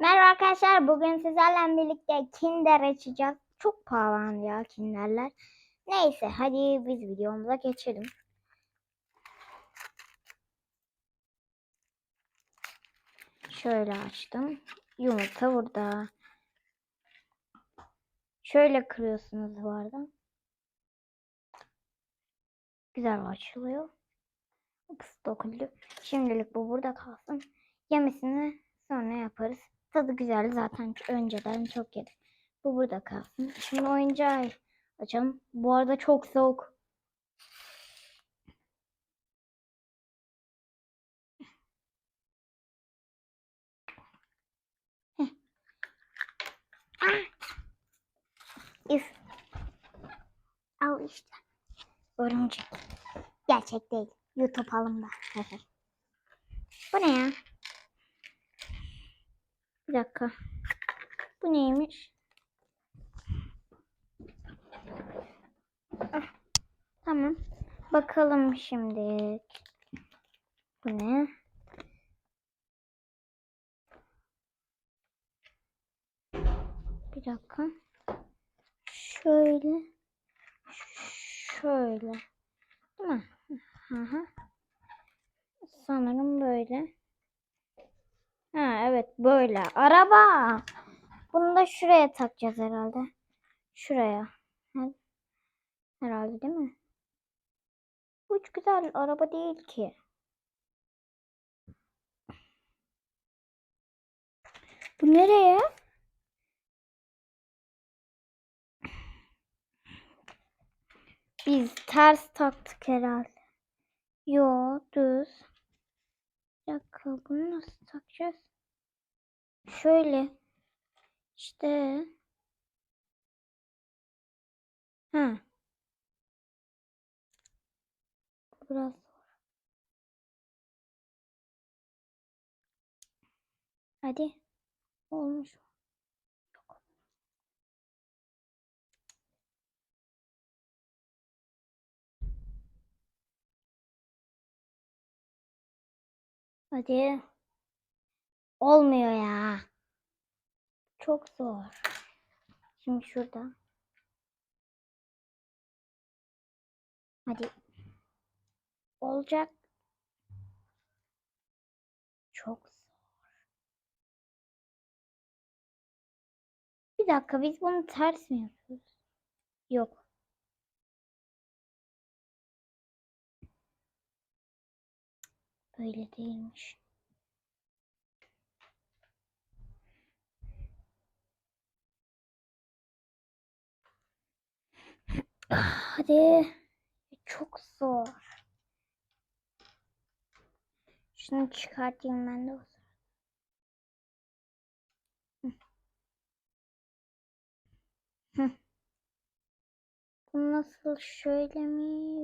Merhaba arkadaşlar. Bugün sizlerle birlikte Kinder açacağız. Çok pahalı ya Kinderler. Neyse hadi biz videomuza geçelim. Şöyle açtım. Yumurta burada. Şöyle kırıyorsunuz bu arada. Güzel açılıyor. Kısa dokundu. Şimdilik bu burada kalsın. Yemesini sonra yaparız. Tadı güzel zaten önceden çok yedik. Bu burada kalsın. Şimdi oyuncağı açalım. Bu arada çok soğuk. Üf. Al işte. Örümcek. Gerçek değil. YouTube alımda. Bu ne ya? Bir dakika. Bu neymiş? Ah, Tamam. Bakalım şimdi. Bu ne? Bir dakika. Şöyle. Şöyle. Değil mi? Hı hı. Sanırım böyle. Evet böyle. Araba. Bunu da şuraya takacağız herhalde. Şuraya. Her- Herhalde değil mi? Bu hiç güzel araba değil ki. Bu nereye? Biz ters taktık herhalde. Yo düz. Bir dakika bunu nasıl takacağız? Şöyle. İşte. Ha. Biraz. Hadi. Olmuş. Hadi. Olmuyor ya. Çok zor. Şimdi şurada. Hadi. Olacak. Çok zor. Bir dakika biz bunu ters mi yapıyoruz? Yok. Böyle değilmiş. Hadi. Çok zor. Şunu çıkartayım ben de o. Hı. Bu nasıl şöyle mi?